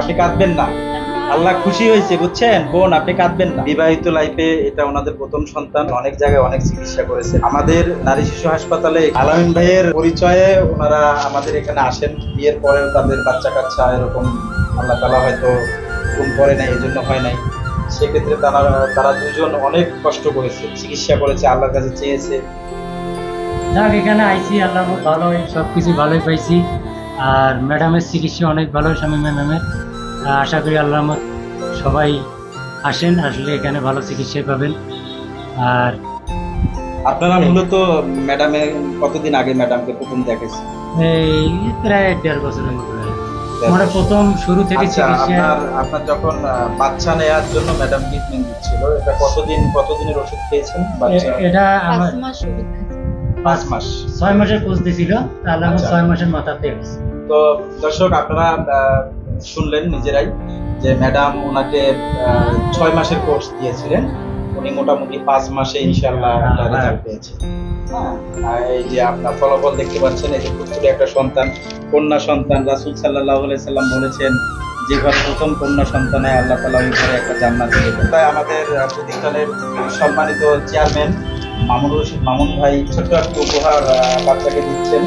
আপনি কাঁদবেন না। আল্লাহ খুশি হয়েছে বুঝছেন? বোন আপনি কাঁদবেন না। বিবাহিত লাইফে এটা ওনাদের প্রথম সন্তান অনেক জায়গায় অনেক চিকিৎসা করেছে আমাদের নারী শিশু হাসপাতালে আলামিন ভাইয়ের পরিচয়ে ওনারা আমাদের এখানে আসেন। বিয়ের পরেও তাদের বাচ্চা কাচ্চা এরকম আল্লাহ তালা হয়তো ঘুম করে নাই এই জন্য হয় নাই। সেক্ষেত্রে তারা তারা দুজন অনেক কষ্ট করেছে চিকিৎসা করেছে আল্লাহর কাছে চেয়েছে। যাক এখানে আইসি আল্লাহ ভালোই সব কিছু ভালোই পাইছি। আর ম্যাডামের চিকিৎসা অনেক ভালো শামীমা ম্যামের। আশা করি আল্লাহ রহমত সবাই আসেন আসলে এখানে ভালো চিকিৎসা পাবেন আর আপনারা মূলত ম্যাডামের কতদিন আগে ম্যাডামকে প্রথম দেখেছেন এই প্রায় দেড় বছরের মতো। মানে প্রথম শুরু থেকে আচ্ছা চিকিৎসা আপনার আপনার যখন বাচ্চা নেওয়ার জন্য ম্যাডাম ট্রিটমেন্ট দিচ্ছিল এটা কতদিন কতদিনের ওষুধ খেয়েছেন বাচ্চা এটা আমার পাঁচ মাস ছয় মাসের কোর্স দিছিল আল্লাহ রহমত আচ্ছা। ছয় মাসের মাথাতে। তো দর্শক আপনারা আহ, শুনলেন নিজেরাই যে ম্যাডাম ওনাকে ছয় মাসের কোর্স দিয়েছিলেন। উনি মোটামুটি পাঁচ মাসে ইনশাল্লাহ একটা। রেজাল্ট পেয়েছে হ্যাঁ, এই যে আপনার ফলাফল দেখতে পাচ্ছেন এই যে পুত্রে একটা সন্তান কন্যা সন্তান রাসুল সাল্লাহ সাল্লাম বলেছেন যে ঘরে প্রথম কন্যা সন্তান আল্লাহ তালা ওই ঘরে একটা জান্নাত দিয়ে তাই আমাদের প্রতিষ্ঠানের সম্মানিত চেয়ারম্যান মামুনুর রশিদ মামুন ভাই ছোট্ট একটা উপহার বাচ্চাকে দিচ্ছেন।